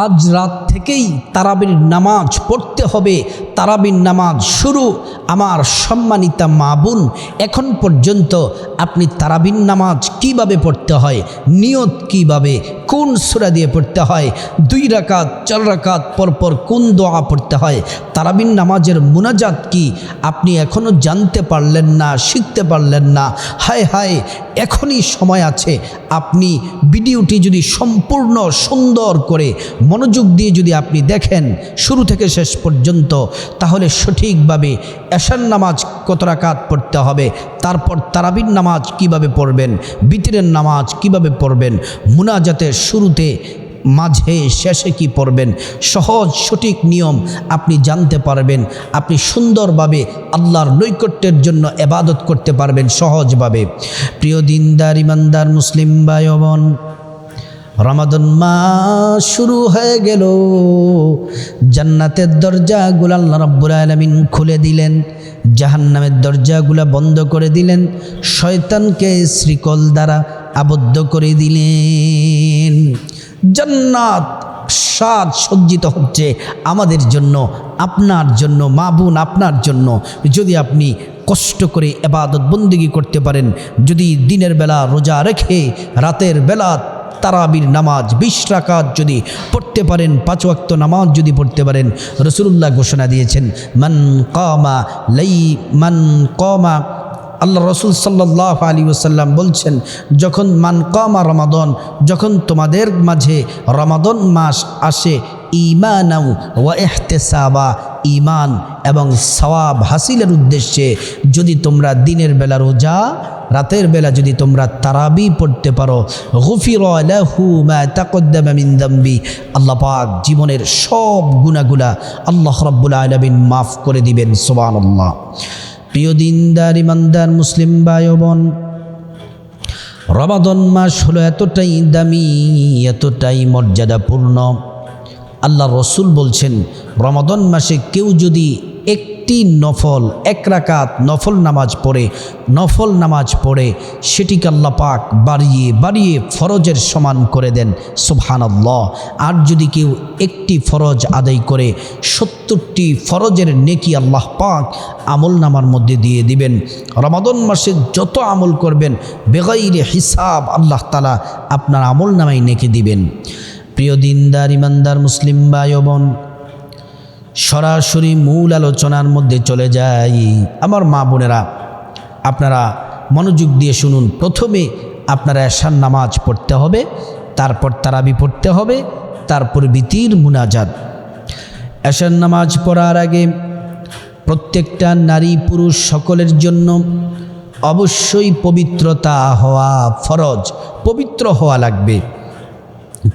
আজ রাত থেকেই তারাবির নামাজ পড়তে হবে। তারাবির নামাজ শুরু। আমার সম্মানিতা মা বোন, এখন পর্যন্ত আপনি তারাবির নামাজ কীভাবে পড়তে হয়, নিয়ত কীভাবে কোন সুরা দিয়ে পড়তে হয়? দুই রাকাত, চার রাকাত, পরপর কোন দোয়া পড়তে হয়? তারাবিন নামাজের মুনাজাত কি? আপনি এখনও জানতে পারলেন না, শিখতে পারলেন না। হায় হায়, এখনই সময় আছে। আপনি ভিডিওটি যদি সম্পূর্ণ সুন্দর করে মনোযোগ দিয়ে যদি আপনি দেখেন, শুরু থেকে শেষ পর্যন্ত, তাহলে সঠিকভাবে এশার নামাজ কত রাকাত পড়তে হবে? তারপর তারাবির নামাজ কীভাবে পড়বেন? বিতিরের নামাজ কীভাবে পড়বেন? মুনাজাতের শুরুতে, মাঝে, শেষে কি পড়বেন? সহজ, সঠিক নিয়ম আপনি জানতে পারবেন। আপনি সুন্দরভাবে আল্লাহর নৈকট্যের জন্য এবাদত করতে পারবেন সহজভাবে। প্রিয় দিনদার, ইমানদার, মুসলিম বায়বন রমাদন মাস শুরু হয়ে গেল। জান্নাতের দরজাগুলো আল্লাহ রব্বুল আলমিন খুলে দিলেন। জাহান্নামের দরজাগুলা বন্ধ করে দিলেন, শয়তানকে শ্রীকল দ্বারা আবদ্ধ করে দিলেন। জান্নাত সাজ সজ্জিত হচ্ছে আমাদের জন্য, আপনার জন্য, মা বোন আপনার জন্য। যদি আপনি কষ্ট করে এবাদত বন্দিগি করতে পারেন, যদি দিনের বেলা রোজা রেখে রাতের বেলা তারাবির নামাজ বিশ রাকাত যদি পড়তে পারেন, পাঁচ ওয়াক্ত নামাজ যদি পড়তে পারেন রসুল্লাহ ঘোষণা দিয়েছেন, মান কমা লাই, মান কমা আল্লাহ রসুল সাল্লাহ আলী ওসাল্লাম বলছেন, যখন মান কমা রমাদন, যখন তোমাদের মাঝে রমাদন মাস আসে ইমানাউ ওয়া এহতেসাবা ইমান এবং সওয়াব হাসিলের উদ্দেশ্যে যদি তোমরা দিনের বেলা রোজা, রাতের বেলা যদি তোমরা তারাবি পড়তে পারো, গফির আল্লাহ পাক জীবনের সব গুনাহগুলা আল্লাহ রাব্বুল আলামিন মাফ করে দিবেন, সুবহানাল্লাহ। প্রিয় দিনদার, ইমানদার, মুসলিম ভাই বোন রমাদন মাস হলো এতটাই দামি, এতটাই মর্যাদাপূর্ণ। আল্লাহ রসুল বলছেন, রমাদন মাসে কেউ যদি একটি নফল, এক রাকাত নফল নামাজ পড়ে, নফল নামাজ পড়ে, সেটিকে আল্লাহ পাক বাড়িয়ে বাড়িয়ে ফরজের সমান করে দেন, সুবহানাল্লাহ। আর যদি কেউ একটি ফরজ আদায় করে, সত্তরটি ফরজের নেকি আল্লাহ পাক আমল নামার মধ্যে দিয়ে দিবেন। রমাদন মাসে যত আমল করবেন, বেগাইরে হিসাব আল্লাহ তালা আপনার আমল নামায় নেকি দিবেন। প্রিয় দিনদার, ইমানদার, মুসলিম ভাই বোন সরাসরি মূল আলোচনার মধ্যে চলে যাই। আমার মা বোনেরা, আপনারা মনোযোগ দিয়ে শুনুন। প্রথমে আপনারা এশার নামাজ পড়তে হবে, তারপর তারাবি পড়তে হবে, তারপর বিতির মুনাজাত। এশার নামাজ পড়ার আগে প্রত্যেকটা নারী পুরুষ সকলের জন্য অবশ্যই পবিত্রতা হওয়া ফরজ, পবিত্র হওয়া লাগবে।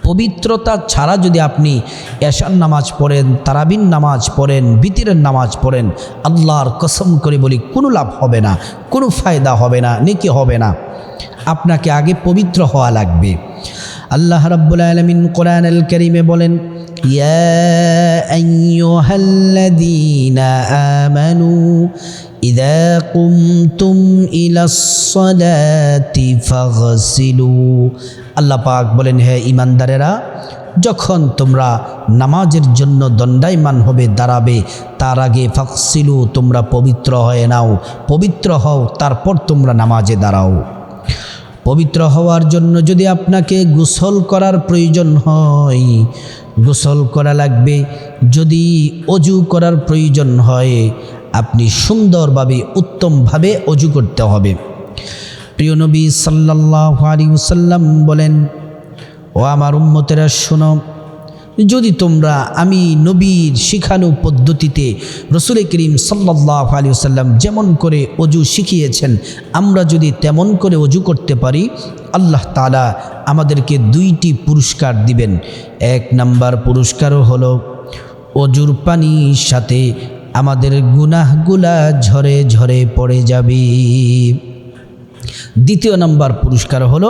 পবিত্রতা ছাড়া যদি আপনি এশার নামাজ পড়েন তারাবিন নামাজ পড়েন, বিতিরের নামাজ পড়েন, আল্লাহর কসম করে বলি, কোনো লাভ হবে না, কোনো ফায়দা হবে না, নেকি হবে না। আপনাকে আগে পবিত্র হওয়া লাগবে। আল্লাহ রাব্বুল আলমিন কোরআন আল করিমে বলেন, ইয়া আইয়ুহাল্লাযীনা إذا قمتم إلى الصلاة فاغسلوا আল্লাহ পাক বলেন হে ইমানদারেরা যখন তোমরা নামাজের জন্য দণ্ডায়মান হবে দাঁড়াবে তার আগে ফাকসিলু তোমরা পবিত্র হয়ে নাও পবিত্র হও তারপর তোমরা নামাজে দাঁড়াও পবিত্র হওয়ার জন্য যদি আপনাকে গোসল করার প্রয়োজন হয় গোসল করা লাগবে যদি অজু করার প্রয়োজন হয় আপনি সুন্দরভাবে, উত্তমভাবে অজু করতে হবে। প্রিয় নবী সাল্লাহ আলী সাল্লাম বলেন, ও আমার উম্মতেরা, শোনো, যদি তোমরা আমি নবীর শিখানো পদ্ধতিতে রসুল করিম সাল্লাহ আলী সাল্লাম যেমন করে অজু শিখিয়েছেন, আমরা যদি তেমন করে অজু করতে পারি, আল্লাহ তালা আমাদেরকে দুইটি পুরস্কার দিবেন। এক নাম্বার পুরস্কারও হলো, অজুর পানির সাথে আমাদের গুনাহগুলা ঝরে ঝরে পড়ে যাবে। দ্বিতীয় নম্বর পুরস্কার হলো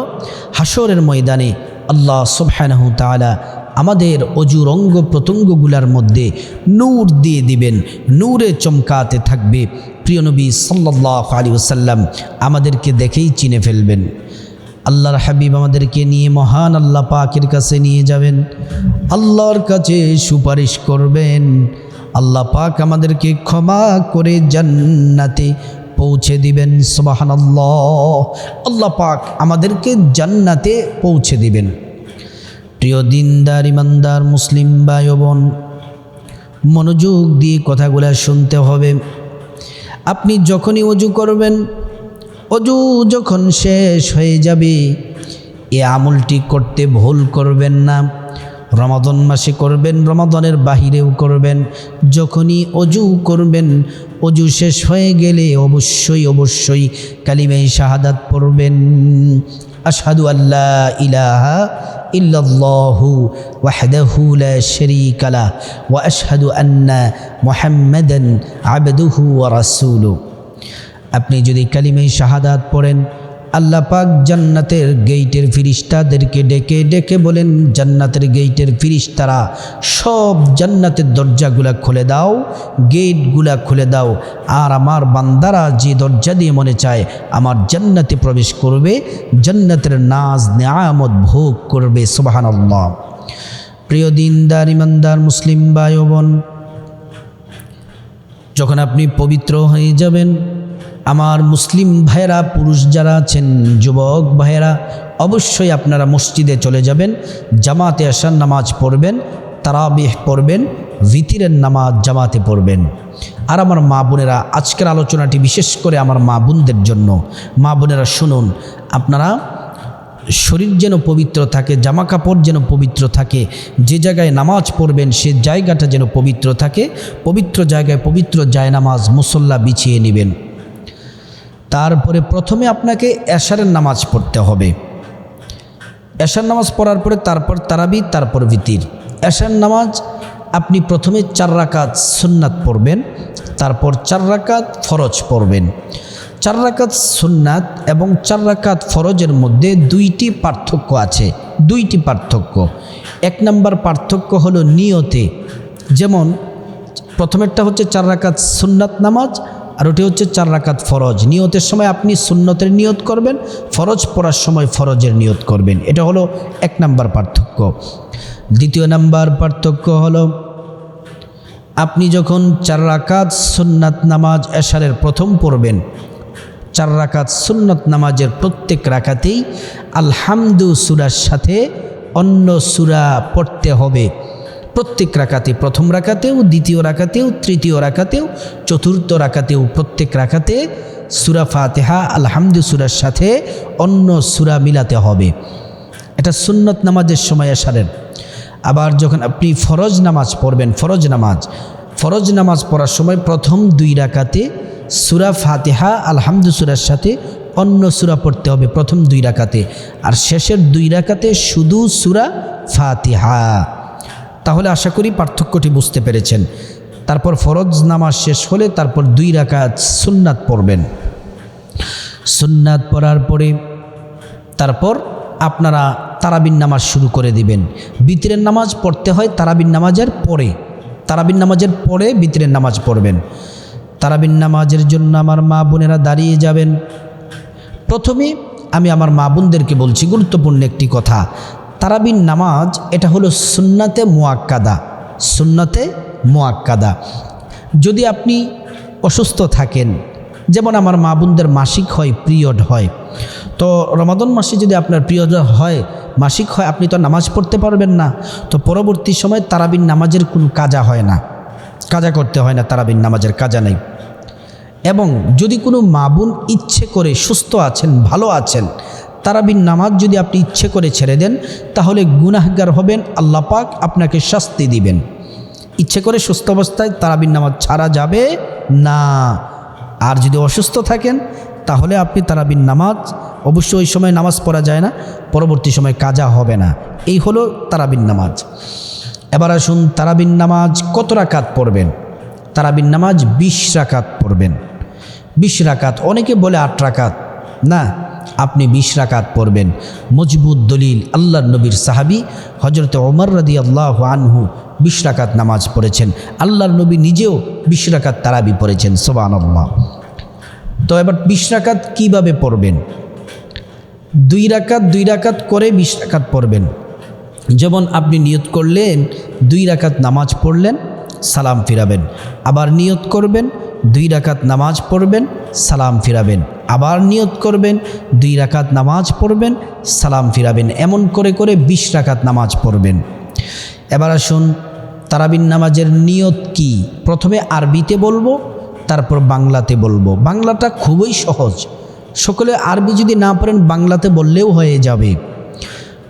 হাসরের ময়দানে আল্লাহ সুবহানাহু তাআলা আমাদের অজুর অঙ্গ প্রত্যঙ্গগুলার মধ্যে নূর দিয়ে দিবেন, নূরে চমকাতে থাকবে। প্রিয় নবী সাল্লাহ আলী ওসাল্লাম আমাদেরকে দেখেই চিনে ফেলবেন। আল্লাহর হাবিব আমাদেরকে নিয়ে মহান আল্লাহ পাকের কাছে নিয়ে যাবেন, আল্লাহর কাছে সুপারিশ করবেন। আল্লাহ পাক আমাদেরকে ক্ষমা করে জান্নাতে পৌঁছে দিবেন সুবাহান আল্লাহ পাক আমাদেরকে জান্নাতে পৌঁছে দিবেন। প্রিয় দিনদার, ইমানদার, মুসলিম ভাই বোন মনোযোগ দিয়ে কথাগুলো শুনতে হবে। আপনি যখনই অজু করবেন, অজু যখন শেষ হয়ে যাবে, এ আমলটি করতে ভুল করবেন না। রমাদন মাসে করবেন, রমাদনের বাহিরেও করবেন। যখনই অজু করবেন, অজু শেষ হয়ে গেলে অবশ্যই অবশ্যই কালিমাই শাহাদাত পড়বেন। আশহাদু আল্লাহ ইলাহা ইল্লাল্লাহু ওয়াহদাহু লা শারীকা লাহ ওয়া আশহাদু আন্না মুহাম্মাদান আবদুহু ওয়া আপনি যদি কালিমাই শাহাদাত পড়েন আল্লাহ পাক জান্নাতের গেইটের ফিরিস্তাদেরকে ডেকে ডেকে বলেন, জান্নাতের গেইটের ফিরিস্তারা সব জান্নাতের দরজাগুলা খুলে দাও গেটগুলা খুলে দাও। আর আমার বান্দারা যে দরজা দিয়ে মনে চায়, আমার জান্নাতে প্রবেশ করবে, জান্নাতের নাজ নেয়ামত ভোগ করবে। সুবাহান্লাহ প্রিয় দিনদার, ইমানদার, মুসলিম বায়বন যখন আপনি পবিত্র হয়ে যাবেন আমার মুসলিম ভাইয়েরা, পুরুষ যারা আছেন, যুবক ভাইয়েরা, অবশ্যই আপনারা মসজিদে চলে যাবেন, জামাতে আসার নামাজ পড়বেন, তারাবিহ পড়বেন, ভিতিরের নামাজ জামাতে পড়বেন। আর আমার মা বোনেরা, আজকের আলোচনাটি বিশেষ করে আমার মা বোনদের জন্য। মা বোনেরা, শুনুন, আপনারা শরীর যেন পবিত্র থাকে জামা কাপড় যেন পবিত্র থাকে, যে জায়গায় নামাজ পড়বেন, সে জায়গাটা যেন পবিত্র থাকে, পবিত্র জায়গায় পবিত্র জায়নামাজ, মুসল্লা বিছিয়ে নেবেন। তারপরে প্রথমে আপনাকে এশারের নামাজ পড়তে হবে। এশার নামাজ পড়ার পরে তারপর তারাবি, তারপর ভিতির। এশার নামাজ আপনি প্রথমে চার রাকাত সুন্নাত পড়বেন, তারপর চার রাকাত ফরজ পড়বেন। চার রাকাত সুন্নাত এবং চার রাকাত ফরজের মধ্যে দুইটি পার্থক্য আছে, দুইটি পার্থক্য। এক নম্বর পার্থক্য হলো নিয়তে, যেমন প্রথমেরটা হচ্ছে চার রাকাত সুন্নাত নামাজ আর ওটি হচ্ছে চার রাকাত ফরজ। নিয়তের সময় আপনি সুন্নতের নিয়ত করবেন, ফরজ পড়ার সময় ফরজের নিয়ত করবেন। এটা হলো এক নাম্বার পার্থক্য। দ্বিতীয় নাম্বার পার্থক্য হলো, আপনি যখন চার রাকাত সুন্নাত নামাজ এশারের প্রথম পড়বেন, চার রাকাত সুন্নত নামাজের প্রত্যেক রাকাতেই আলহামদু সুরার সাথে অন্য সুরা পড়তে হবে। প্রত্যেক রাকাতে প্রথম রাকাতেও, দ্বিতীয় রাকাতেও, তৃতীয় রাকাতেও, চতুর্থ রাকাতেও প্রত্যেক রাকাতে সুরা ফাতেহা, আলহামদু সুরার সাথে অন্য সুরা মিলাতে হবে। এটা সুন্নত নামাজের সময় আসারেন আবার যখন আপনি ফরজ নামাজ পড়বেন, ফরজ নামাজ ফরজ নামাজ পড়ার সময় প্রথম দুই রাকাতে সুরা ফাতেহা, আলহামদু সুরার সাথে অন্য সুরা পড়তে হবে প্রথম দুই রাকাতে। আর শেষের দুই রাকাতে শুধু সুরা ফাতিহা। তাহলে আশা করি পার্থক্যটি বুঝতে পেরেছেন। তারপর ফরজ নামাজ শেষ হলে তারপর দুই রাকাত সুন্নাত পড়বেন। সুন্নাত পড়ার পরে তারপর আপনারা তারাবিন নামাজ শুরু করে দিবেন। বিতরের নামাজ পড়তে হয় তারাবিন নামাজের পরে। তারাবিন নামাজের পরে বিতরের নামাজ পড়বেন। তারাবিন নামাজের জন্য আমার মা বোনেরা দাঁড়িয়ে যাবেন। প্রথমে আমি আমার মা বোনদেরকে বলছি, গুরুত্বপূর্ণ একটি কথা। তারাবিন নামাজ, এটা হলো সুন্নাতে মোয়াক্কাদা সুন্নাতে মোয়াক্কাদা যদি আপনি অসুস্থ থাকেন, যেমন আমার মা বোনদের মাসিক হয়, পিরিয়ড হয়, তো রমাদন মাসে যদি আপনার পিরিয়ড হয়, মাসিক হয়, আপনি তো নামাজ পড়তে পারবেন না, তো পরবর্তী সময় তারাবিন নামাজের কোনো কাজা হয় না। কাজা করতে হয় না তারাবিন নামাজের কাজা নেই। এবং যদি কোনো মা বোন ইচ্ছে করে সুস্থ আছেন, ভালো আছেন তারাবিন নামাজ যদি আপনি ইচ্ছে করে ছেড়ে দেন, তাহলে গুনাহগার হবেন, আল্লাহ পাক আপনাকে শাস্তি দিবেন। ইচ্ছে করে সুস্থ অবস্থায় তারাবিন নামাজ ছাড়া যাবে না। আর যদি অসুস্থ থাকেন, তাহলে আপনি তারাবিন নামাজ, অবশ্যই ওই সময় নামাজ পড়া যায় না, পরবর্তী সময় কাজা হবে না। এই হলো তারাবিন নামাজ। এবার আসুন তারাবিন নামাজ কত রাকাত পড়বেন? তারাবিন নামাজ বিশ রাকাত পড়বেন। বিশ রাকাত, অনেকে বলে আট রাকাত। না আপনি বিশ রাকাত পড়বেন। মজবুত দলিল আল্লাহ নবীর সাহাবি হজরত ওমর রাদি আল্লাহ আনহু বিশ রাকাত নামাজ পড়েছেন। আল্লাহর নবী নিজেও বিশ রাকাত তারাবি পড়েছেন সোবান আল্লাহ তো এবার বিশ রাকাত কীভাবে পড়বেন? দুই রাকাত দুই রাকাত করে বিশ রাকাত পড়বেন। যেমন আপনি নিয়ত করলেন, দুই রাকাত নামাজ পড়লেন, সালাম ফিরাবেন। আবার নিয়ত করবেন দুই রাকাত নামাজ পড়বেন, সালাম ফিরাবেন। আবার নিয়ত করবেন, দুই রাকাত নামাজ পড়বেন, সালাম ফিরাবেন। এমন করে করে বিশ রাকাত নামাজ পড়বেন। এবার আসুন, তারাবিন নামাজের নিয়ত কি? প্রথমে আরবিতে বলব, তারপর বাংলাতে বলব। বাংলাটা খুবই সহজ। সকলে আরবি যদি না পারেন বাংলাতে বললেও হয়ে যাবে।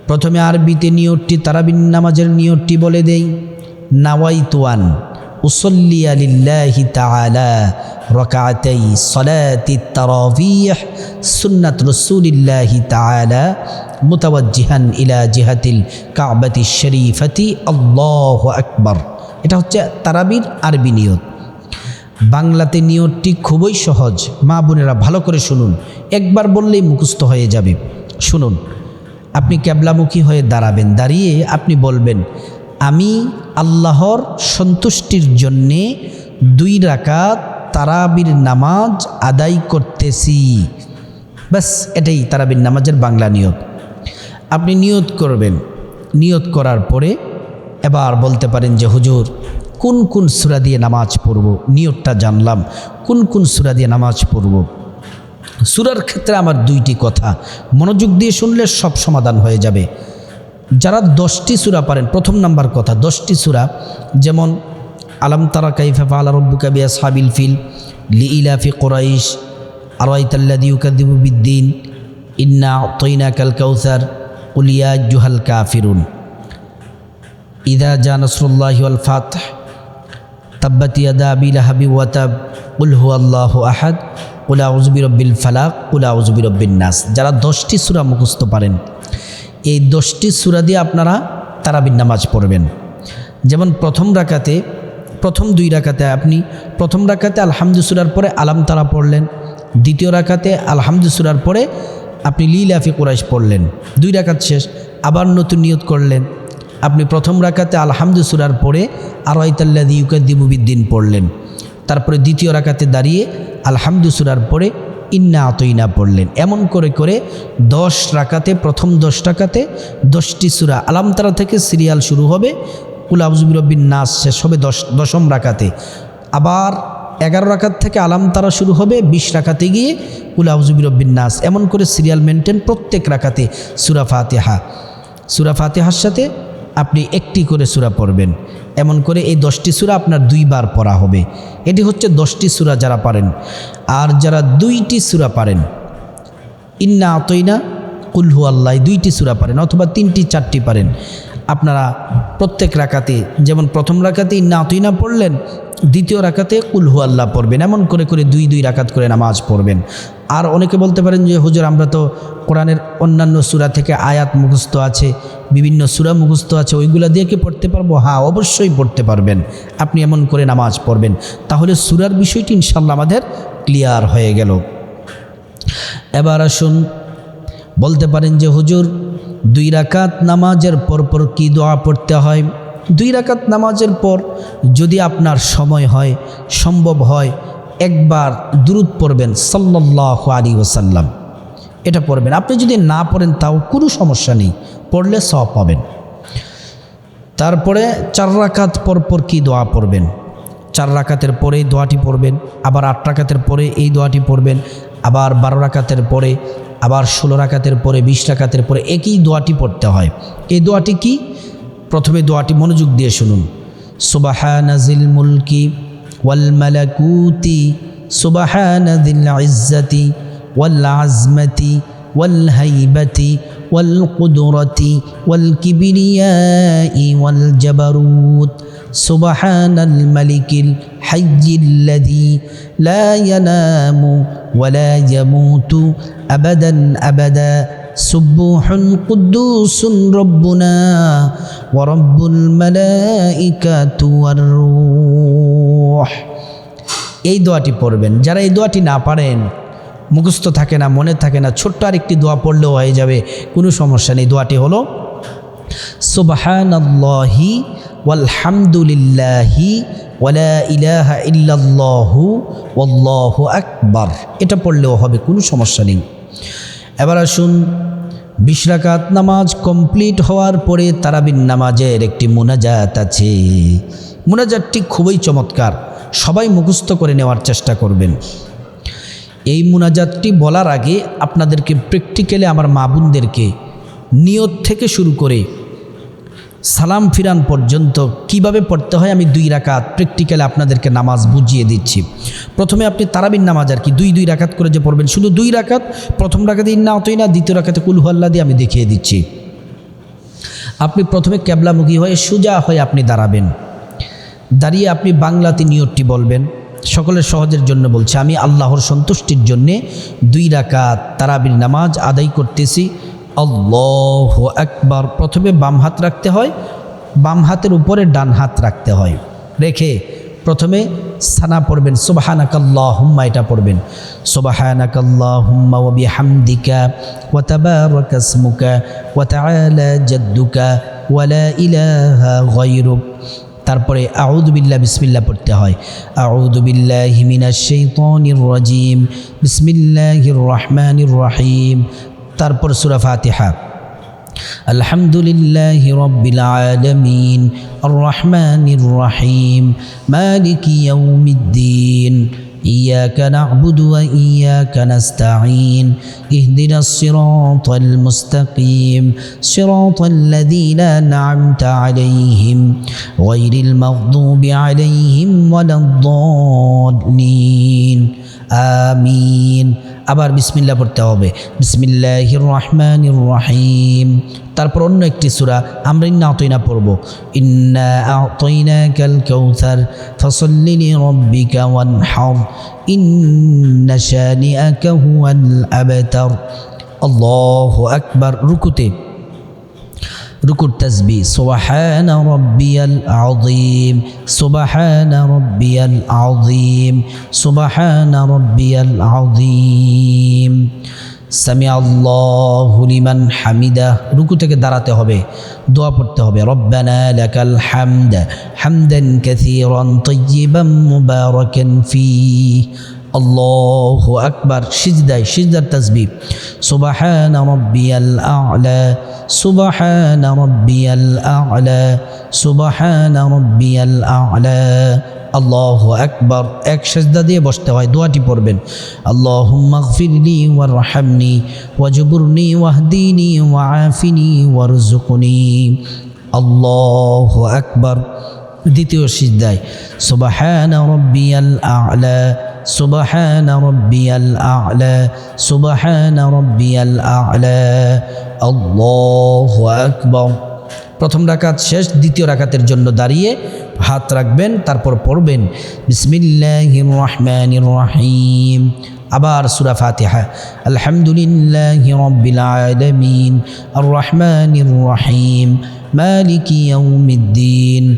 প্রথমে আরবিতে নিয়তটি, তারাবিন নামাজের নিয়তটি বলে দেই। নাওয়াই তুয়ান উসল্লি আলিল্লাহি তাআলা রকাতাই সলাতি তারাবিহ সুন্নাত রসুলিল্লাহি তাআলা মুতাওয়াজ্জিহান ইলা জিহাতিল কাবাতি শরীফাতি আল্লাহু আকবার। এটা হচ্ছে তারাবির আরবি নিয়ত। বাংলাতে নিয়তটি খুবই সহজ। মা বোনেরা ভালো করে শুনুন। একবার বললেই মুখস্থ হয়ে যাবে। শুনুন। আপনি ক্যাবলামুখী হয়ে দাঁড়াবেন। দাঁড়িয়ে আপনি বলবেন আমি আল্লাহর সন্তুষ্টির জন্যে দুই রাকাত তারাবির নামাজ আদায় করতেছি। ব্যাস, এটাই তারাবির নামাজের বাংলা নিয়ত। আপনি নিয়ত করবেন। নিয়ত করার পরে এবার বলতে পারেন যে, হুজুর, কোন কোন সুরা দিয়ে নামাজ পড়ব? নিয়তটা জানলাম। কোন কোন সুরা দিয়ে নামাজ পড়ব? সুরার ক্ষেত্রে আমার দুইটি কথা। মনোযোগ দিয়ে শুনলে সব সমাধান হয়ে যাবে। যারা দশটি সুরা পারেন, প্রথম নাম্বার কথা, দশটি সুরা, যেমন, আলম তারা কাইফা আলা রব্বুকা বিয়া সাবিল ফিল লি ইলাফি কোরাইশ আরাইতাল্লাদিউকাদিবু বিদ্দিন, ইন্না তৈনা কাল কাউসার উলিয়া জুহাল কাফিরুন। ইদা জা নসরুল্লাহ আল ফাত তাব্বাত ইয়াদা আবি লাহাবি ওয়াতাব উল হু আল্লাহ আহাদ উলা উজবি রব্বিল ফালাক উলা উজবি রব্বিন নাস। যারা দশটি সুরা মুখস্থ পারেন এই দশটি সুরা দিয়ে আপনারা তারাবিন নামাজ পড়বেন। যেমন প্রথম রাকাতে, প্রথম দুই রাকাতে আপনি, প্রথম রাকাতে আলহামদু সুরার পরে আলাম তারা পড়লেন, দ্বিতীয় রাকাতে আলহামদু সুরার পরে আপনি লীলাফি কুরাইশ পড়লেন, দুই রাকাত শেষ, আবার নতুন নিয়ত করলেন, আপনি প্রথম রাকাতে আলহামদু সুরার পরে আর আইতাল্লাদি ইউকাদ্দিবুবিদ্দিন পড়লেন, তারপরে দ্বিতীয় রাকাতে দাঁড়িয়ে আলহামদু সুরার পরে ইন্না আতইনা পড়লেন। এমন করে করে দশ রাকাতে, প্রথম দশ রাকাতে দশটি সুরা আলামতারা থেকে সিরিয়াল শুরু হবে। কুলাউজবিরবিন নাস, শেষ হবে দশ, দশম রাকাতে। আবার এগারো রাকাত থেকে আলামতারা শুরু হবে, বিশ রাকাতে গিয়ে কুলাউজবিরবিন নাস। এমন করে সিরিয়াল মেনটেন প্রত্যেক রাকাতে সুরা ফাতেহা। সুরা সাথে আপনি একটি করে সুরা পড়বেন। এমন করে এই দশটি সুরা আপনার দুইবার পড়া হবে। এটি হচ্ছে দশটি সুরা যারা পারেন। আর যারা দুইটি সুরা পারেন, ইন্না আতইনা কুলহু আল্লাহ দুইটি সুরা পারেন অথবা তিনটি, চারটি পারেন। আপনারা প্রত্যেক রাকাতে, যেমন প্রথম রাকাতে ইন্না আতইনা পড়লেন দ্বিতীয় রাকাতে কুলহু আল্লাহ পড়বেন। এমন করে করে দুই দুই রাকাত করে নামাজ পড়বেন। আর অনেকে বলতে পারেন যে, হুজুর, আমরা তো কোরআনের অন্যান্য সুরা থেকে আয়াত মুখস্থ আছে, বিভিন্ন সুরা মুখস্থ আছে, ওইগুলা দিয়ে কি পড়তে পারব? হ্যাঁ অবশ্যই পড়তে পারবেন। আপনি এমন করে নামাজ পড়বেন। তাহলে সুরার বিষয়টি ইনশাল্লাহ আমাদের ক্লিয়ার হয়ে গেল। এবার আসুন, বলতে পারেন যে, হুজুর, দুই রাকাত নামাজের পরপর পর কী দোয়া পড়তে হয়? দুই রাকাত নামাজের পর যদি আপনার সময় হয়, সম্ভব হয়, একবার দূরত পড়বেন সাল্লাহ আলী ওসাল্লাম এটা পড়বেন। আপনি যদি না পড়েন, তাও কোনো সমস্যা নেই। পড়লে সব পাবেন। তারপরে চার রাকাত পর পর কী দোয়া পড়বেন? চার রাকাতের পরে দোয়াটি পড়বেন, আবার আট রাকাতের পরে এই দোয়াটি পড়বেন, আবার বারো রাকাতের পরে, আবার ষোলো রাকাতের পরে, বিশ রাকাতের পরে একই দোয়াটি পড়তে হয়। এই দোয়াটি কি? প্রথমে দোয়াটি মনোযোগ দিয়ে শুনুন সুবাহানাজিল মুলকি ওয়াল মালাকুতি সুবাহানাদিল ইজ্জাতি ওয়াল আজমতি ওয়াল হাইবাতি والقدرة والكبرياء والجبروت سبحان الملك الحي الذي لا ينام ولا يموت أبدا সুব্বুহন কুদ্দুসুন রব্বুনা ওয়ারব্বুল মালাইকাতু আর রূহ। এই দোয়াটি পড়বেন। যারা এই দোয়াটি না পারেন, মুখস্থ থাকে না, মনে থাকে না, ছোট্ট আরেকটি দোয়া পড়লেও হয়ে যাবে, কোনো সমস্যা নেই। দোয়াটি হলো, সুবহানাল্লাহি ওয়ালহামদুলিল্লাহি ওয়ালা ইলাহা ইল্লাল্লাহু ওয়াল্লাহু আকবার। এটা পড়লেও হবে, কোনো সমস্যা নেই। এবার আসুন বিশ্রাকাত নামাজ কমপ্লিট হওয়ার পরে তারাবিন নামাজের একটি মোনাজাত আছে। মোনাজাতটি খুবই চমৎকার, সবাই মুখস্থ করে নেওয়ার চেষ্টা করবেন। এই মোনাজাতটি বলার আগে আপনাদেরকে প্র্যাকটিক্যালি আমার মা বোনদেরকে নিয়ত থেকে শুরু করে সালাম ফিরান পর্যন্ত কীভাবে পড়তে হয় আমি দুই রাকাত প্র্যাকটিক্যালি আপনাদেরকে নামাজ বুঝিয়ে দিচ্ছি। প্রথমে আপনি তারাবিন নামাজ আর কি দুই দুই রাকাত করে যে পড়বেন, শুধু দুই রাকাত, প্রথম রাকাতে ইন্না অতই না দ্বিতীয় রাকাতে কুলহুয়াল্লা দিয়ে আমি দেখিয়ে দিচ্ছি। আপনি প্রথমে ক্যাবলামুখী হয়ে সোজা হয়ে আপনি দাঁড়াবেন। দাঁড়িয়ে আপনি বাংলাতে নিয়তটি বলবেন। সকলের সহজের জন্য বলছে, আমি আল্লাহর সন্তুষ্টির জন্যে দুই রাকাত তারাবির নামাজ আদায় করতেছি। আল্লাহ একবার প্রথমে বাম হাত রাখতে হয়, বাম হাতের উপরে ডান হাত রাখতে হয়। রেখে প্রথমে সানা পড়বেন সুবাহানাকাল্লাহ হুম্মা এটা পড়বেন। সুবাহানাকাল্লাহ হুম্মা ওবি হামদিকা ওয়াতাবারাকাসমুকা ওয়াতাআলা জাদ্দুকা ওয়ালা ইলাহা গায়রুক। তারপরে আউদুবিল্লা বিসমিল্লা পড়তে হয়। আউদুবিল্লাহ মিনাশ শাইতানির রাজিম, বিসমিল্লাহির রহমানির রহিম। তারপর সূরা ফাতিহা الحمد لله رب العالمين الرحمن الرحيم مالك يوم الدين إياك نعبد وإياك نستعين اهدنا الصراط المستقيم صراط الذين أنعمت عليهم غير المغضوب عليهم ولا الضالين আমিন। আবার বিসমিল্লা পড়তে হবে। বিসমিল্লাহির রহমানির রহিম তারপর অন্য একটি সূরা আমরা ইন্না আতইনা পড়ব। ইন্না আতইনাকাল কাউসার, ফসল্লি লিরাব্বিকা ওয়ানহার। ইন্না শানিআকা হুয়াল আবতার। আল্লাহু আকবার। রুকুতে ركوع التسبيح سبحان ربي العظيم. سبحان ربي العظيم. سبحان ربي العظيم. سمع الله لمن حمده. ركوع থেকে দাঁড়াতে হবে। দোয়া পড়তে হবে। ربنا لك الحمد. حمدا كثيرا طيبا مباركا فيه. আল্লাহ আকবার, সিজদায়, সিজদার তসবি সুবাহান রব্বিয়াল আ'লা, সুবাহান রব্বিয়াল আ'লা, সুবাহান রব্বিয়াল আ'লা। আল্লাহ আকবার, এক সেজদা দিয়ে বসতে হয়, দোয়াটি পড়বেন। আল্লাহ মাগফিরলি ওয়ারহামনি, ওয়াজবুরনি, ওয়াহদিনি, ওয়াআফিনি ওয়ারজুকনি আল্লাহ আকবার, দ্বিতীয় সিজদায়। সুবাহান রব্বিয়াল আ'লা সুবাহান রব্বিয়াল আ'লা, সুবাহান রব্বিয়াল আ'লা। আল্লাহু আকবার। প্রথম রাকাত শেষ, দ্বিতীয় রাকাতের জন্য দাঁড়িয়ে হাত রাখবেন, তারপর পড়বেন, বিসমিল্লাহির রহমানির রহিম। আবার সূরা ফাতিহা, আলহামদুলিল্লাহি রাব্বিল আলামিন, আর রহমানির রহিম, মালিকি ইয়াউমিদ্দিন।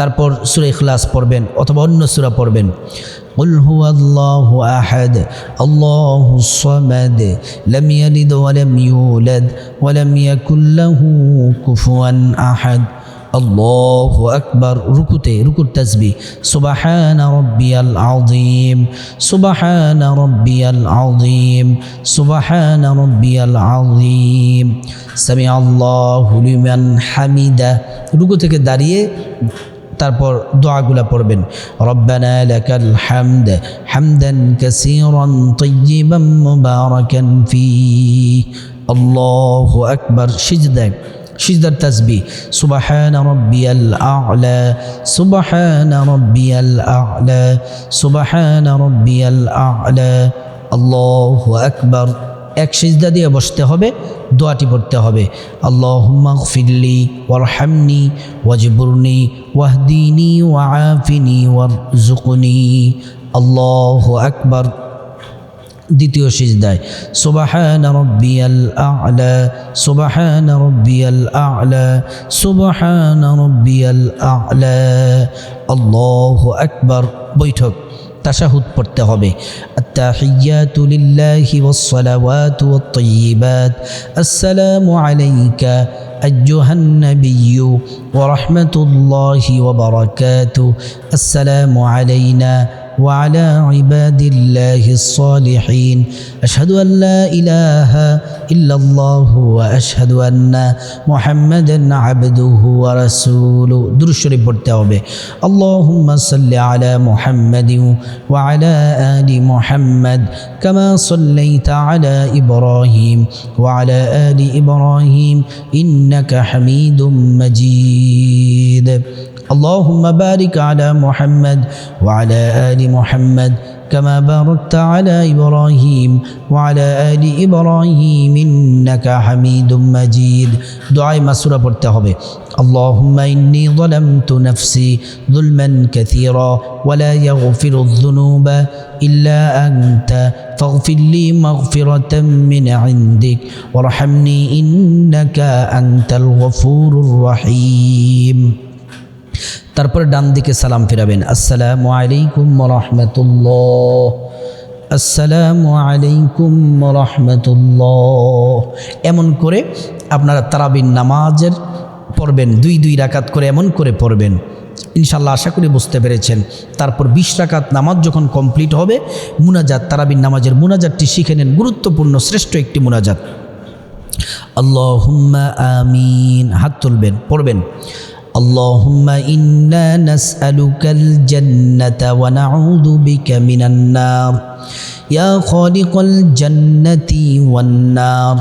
তারপর সূরা ইখলাস পড়বেন অথবা অন্য সূরা পড়বেন قل هو الله أحد الله الصمد لم يلد ولم يولد ولم يكن له كفوا أحد الله أكبر ركوتي ركوت تسبيح سبحان ربي العظيم سبحان ربي العظيم سبحان ربي العظيم سمع الله لمن حمده রুকু থেকে দাঁড়িয়ে তারপর দোয়াগুলা পড়বেন। রব্বানা লাকাল হামদ হামদান কাসীরান তাইয়িবান মুবারাকান ফি আল্লাহু আকবার। সিজদায় সিজদার তাসবি সুবাহান রব্বিয়াল আ'লা, সুবাহান রব্বিয়াল আ'লা, সুবাহান রব্বিয়াল আ'লা। আল্লাহু আকবার। এক সিজদা দিয়ে বসতে হবে, দোয়াটি পড়তে হবে। আল্লাহুম্মা গফিরলি ওয়ারহামনি, ওয়াজবুরনি, ওয়াহদিনি, ওয়াআফিনি ওয়ারজুকনি আল্লাহু আকবার। দ্বিতীয় সিজদায়, সুবাহান রব্বিয়াল আ'লা, সুবাহান রব্বিয়াল আ'লা, সুবাহান রব্বিয়াল আ'লা। আল্লাহু আকবার। বৈঠক। তাশাহুদ পড়তে হবে التحيات لله والصلوات والطيبات السلام عليك أيها النبي ورحمة الله وبركاته السلام علينا وعلى عباد الله الصالحين. أشهد أن لا إله إلا الله وأشهد أن محمدا عبده ورسوله. درش شريف اللهم صل على محمد وعلى آل محمد كما صليت على إبراهيم وعلى آل إبراهيم إنك حميد مجيد. اللهم بارك على محمد وعلى آل محمد كما باركت على إبراهيم وعلى آل إبراهيم إنك حميد مجيد دعاء مسورة পড়তে হবে اللهم إني ظلمت نفسي ظلما كثيرا ولا يغفر الذنوب إلا أنت فاغفر لي مغفرة من عندك وارحمني إنك أنت الغفور الرحيم তারপরে ডান দিকে সালাম ফিরাবেন। আসসালামু আলাইকুম রহমতুল্লাহ। আসসালামু আলাইকুম রহমতুল্লাহ। এমন করে আপনারা তারাবিন নামাজের পড়বেন, দুই দুই রাকাত করে এমন করে পড়বেন। ইনশাল্লাহ আশা করি বুঝতে পেরেছেন। তারপর বিশ রাকাত নামাজ যখন কমপ্লিট হবে, মুনাজাত তারাবিন নামাজের মুনাজাতটি শিখে নেন গুরুত্বপূর্ণ শ্রেষ্ঠ একটি মুনাজাত। আল্লাহুম্মা আমিন। হাত তুলবেন, পড়বেন। اللهم إنا نسألك الجنة ونعوذ بك من النار. يا خالق الجنة والنار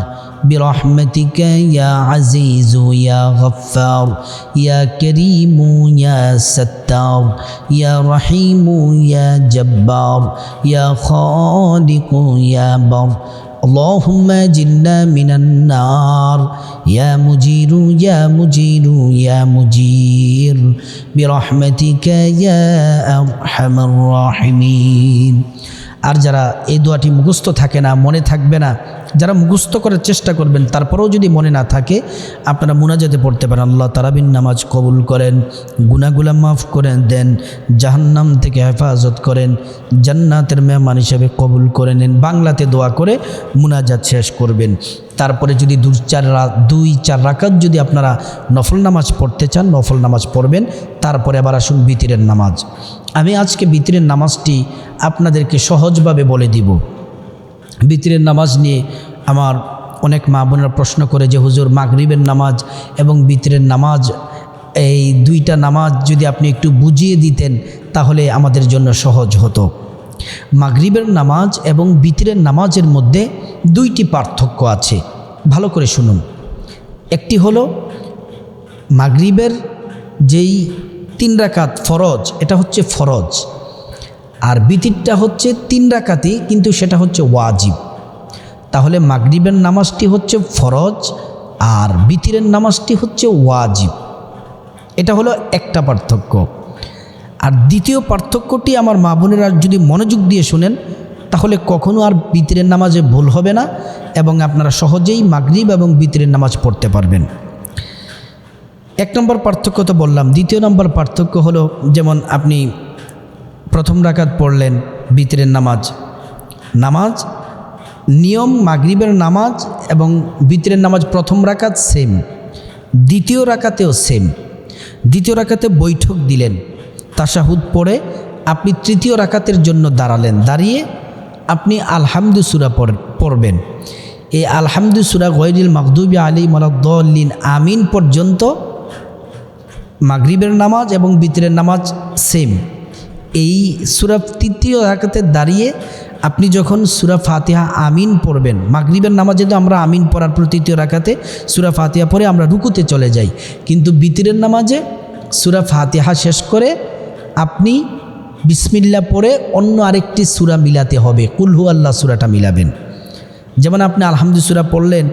برحمتك يا عزيز يا غفار يا كريم يا ستار يا رحيم يا جبار يا خالق يا بر. اللهم اجلنا من النار يا مجير يا مجير يا مجير برحمتك يا أرحم الراحمين আর যারা এই দোয়াটি মুখস্থ থাকে না মনে থাকবে না যারা মুখস্থ করার চেষ্টা করবেন, তারপরেও যদি মনে না থাকে, আপনারা মুনাজাতে পড়তে পারেন। আল্লাহ তারাবিন নামাজ কবুল করেন গুনাগুলা মাফ করেন দেন, জাহান্নাম থেকে হেফাজত করেন, জান্নাতের মেহমান হিসেবে কবুল করে নেন, বাংলাতে দোয়া করে মুনাজাত শেষ করবেন। তারপরে যদি দু চার দুই চার রাকাত যদি আপনারা নফল নামাজ পড়তে চান, নফল নামাজ পড়বেন, তারপরে আবার আসুন বিতিরের নামাজ। আমি আজকে বিতিরের নামাজটি আপনাদেরকে সহজভাবে বলে দিব। বিতিরের নামাজ নিয়ে আমার অনেক মা বোনেরা প্রশ্ন করে যে, হুজুর, মাগরিবের নামাজ এবং বিতিরের নামাজ, এই দুইটা নামাজ যদি আপনি একটু বুঝিয়ে দিতেন, তাহলে আমাদের জন্য সহজ হতো। মাগরিবের নামাজ এবং বিতিরের নামাজের মধ্যে দুইটি পার্থক্য আছে। ভালো করে শুনুন। একটি হলো, মাগরিবের যেই তিন রাকাত ফরজ, এটা হচ্ছে ফরজ। আর বিতিরটা হচ্ছে তিন রাকাতই কিন্তু সেটা হচ্ছে ওয়াজিব। তাহলে মাগরিবের নামাজটি হচ্ছে ফরজ আর বিতিরের নামাজটি হচ্ছে ওয়াজিব। এটা হলো একটা পার্থক্য। আর দ্বিতীয় পার্থক্যটি আমার মা বোনেরা যদি মনোযোগ দিয়ে শুনেন, তাহলে কখনো আর বিতিরের নামাজে ভুল হবে না এবং আপনারা সহজেই মাগরিব এবং বিতিরের নামাজ পড়তে পারবেন। এক নম্বর পার্থক্য তো বললাম, দ্বিতীয় নম্বর পার্থক্য হলো যেমন আপনি প্রথম রাকাত পড়লেন বিতরের নামাজ। নামাজ, নিয়ম মাগরিবের নামাজ এবং বিতরের নামাজ প্রথম রাকাত সেম দ্বিতীয় রাকাতেও সেম দ্বিতীয় রাকাতে বৈঠক দিলেন, তাশাহুদ পড়ে আপনি তৃতীয় রাকাতের জন্য দাঁড়ালেন, দাঁড়িয়ে আপনি আলহামদু সুরা পড়- পড়বেন। এই আলহামদু সুরা গৈরিল মকদুবি আলী মলদ্দিন আমিন পর্যন্ত মাগরিবের নামাজ এবং বিতরের নামাজ সেম এই সুরা তৃতীয় রাকাতে দাঁড়িয়ে আপনি যখন সুরা ফাতিহা আমিন পড়বেন, মাগরিবের নামাজে তো আমরা আমিন পড়ার পর তৃতীয় রাকাতে সুরা ফাতিহা পরে আমরা রুকুতে চলে যাই। কিন্তু বিতিরের নামাজে সুরা ফাতিহা শেষ করে আপনি বিসমিল্লা পড়ে অন্য আরেকটি সুরা মিলাতে হবে। কুলহু আল্লাহ সুরাটা মিলাবেন। যেমন আপনি আলহামদু সুরা পড়লেন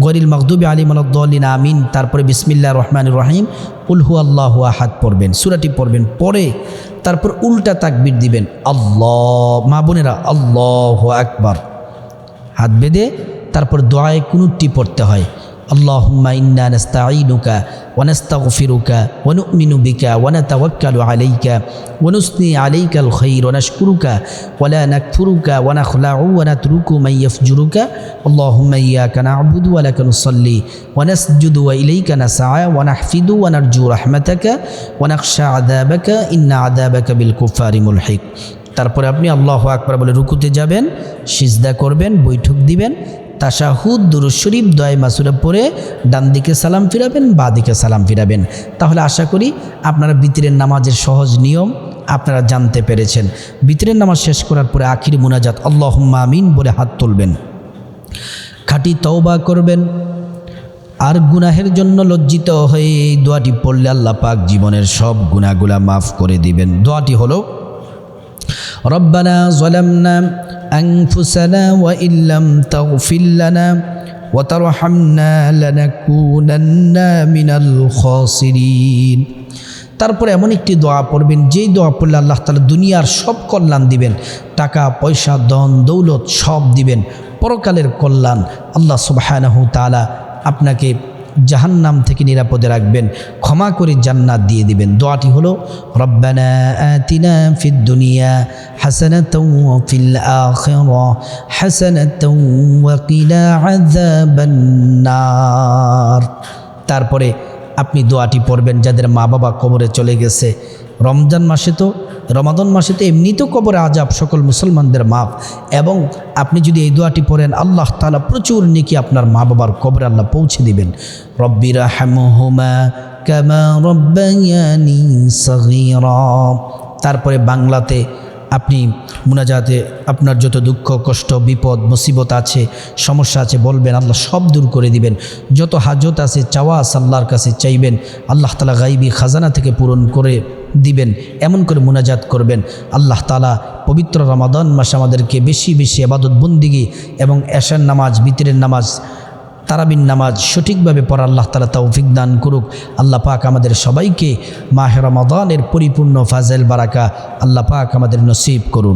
গরিল মকদুবি আলী মলদ্দিন আমিন। তারপরে বিসমিল্লা রহমান রহিম। উলহু আল্লাহ আহাদ পড়বেন, সুরাটি পড়বেন পরে তারপর উল্টা তাকবির দিবেন, আল্লাহ মা বোনেরা, আল্লাহ আকবার। হাত বেঁধে তারপর দোয়ায় কুনুটি পড়তে হয়। আল্লাহুম্মা ইন্না নাস্তাঈনুকা ওয়া নাস্তাগফিরুকা ওয়া নু'মিনু বিকা ওয়া নাতাওয়াক্কালু আলাইকা ওয়া নুসনি আলাইকা আল খাইর ওয়া নাশকুরুকা ওয়া লা নাকফুরুকা ওয়া নাখলাউ ওয়া নাতরুকু মান ইয়াফজুরুকা আল্লাহুম্মা ইyyaka না'বুদু ওয়া লাকা নুসাল্লি ওয়া নাসজুদু ওয়া ইলাইকা নাসআ ওয়া নাহফিদু ওয়া নারজু রাহমাতাকা ওয়া নাখশা আযাবাকা ইন্না আযাবাকা বিল কুফারি মুলহিক তারপরে আপনি আল্লাহ আকবার বলে রুকুতে যাবেন, সিজদা করবেন, বৈঠক দিবেন তাশাহুদ দুরু শরীফ দয় মাসুরা পরে ডান দিকে সালাম ফিরাবেন বা দিকে সালাম ফিরাবেন। তাহলে আশা করি আপনারা বিতিরের নামাজের সহজ নিয়ম আপনারা জানতে পেরেছেন। বিতিরের নামাজ শেষ করার পরে আখির মুনাজাত আল্লাহ আমিন বলে হাত তুলবেন। খাটি তওবা করবেন। আর গুনাহের জন্য লজ্জিত হয়ে এই দোয়াটি পড়লে আল্লাহ পাক জীবনের সব গুণাগুলা মাফ করে দিবেন। দোয়াটি হলো, রব্বানা জলামনা أنفسنا وإن لم تغفر لنا وترحمنا لنكونن من الخاسرين তারপরে এমন একটি দোয়া পড়বেন যেই দোয়া পড়লে আল্লাহ তালা দুনিয়ার সব কল্যাণ দিবেন টাকা পয়সা ধন দৌলত সব দিবেন পরকালের কল্যাণ আল্লাহ সুবাহানহু তালা আপনাকে জাহান্নাম থেকে নিরাপদে রাখবেন ক্ষমা করে জান্নাত দিয়ে দিবেন। দোয়াটি হলো রব্বানা দুনিয়া তারপরে আপনি দোয়াটি পড়বেন যাদের মা বাবা কবরে চলে গেছে। রমজান মাসে তো, রমাদন মাসে তো এমনি তো কবরে আজাব, সকল মুসলমানদের মাপ এবং আপনি যদি এই দোয়াটি পড়েন, আল্লাহ তালা প্রচুর নেকি আপনার মা বাবার কবরে আল্লাহ পৌঁছে দিবেন। রব্বিরা হ্যামোহমা কামা রব্বায়ানি সগীরা। তারপরে বাংলাতে আপনি মুনাজাতে আপনার যত দুঃখ, কষ্ট, বিপদ, মুসিবত আছে, সমস্যা আছে, বলবেন, আল্লাহ সব দূর করে দিবেন। যত হাজত আছে চাওয়া আল্লাহর কাছে চাইবেন, আল্লাহ তালা গাইবি খাজানা থেকে পূরণ করে দিবেন, এমন করে মুনাজাত করবেন। আল্লাহ তালা পবিত্র রমাদান মাসে আমাদেরকে বেশি বেশি আবাদত বন্দিগি এবং এশার নামাজ, বিতরের নামাজ তারাবিন নামাজ সঠিকভাবে পড়া আল্লাহ তালা তৌফিক দান করুক। আল্লাহ পাক আমাদের সবাইকে মাহের মদানের পরিপূর্ণ ফাজেল বারাকা আল্লাহ পাক আমাদের নসিব করুন।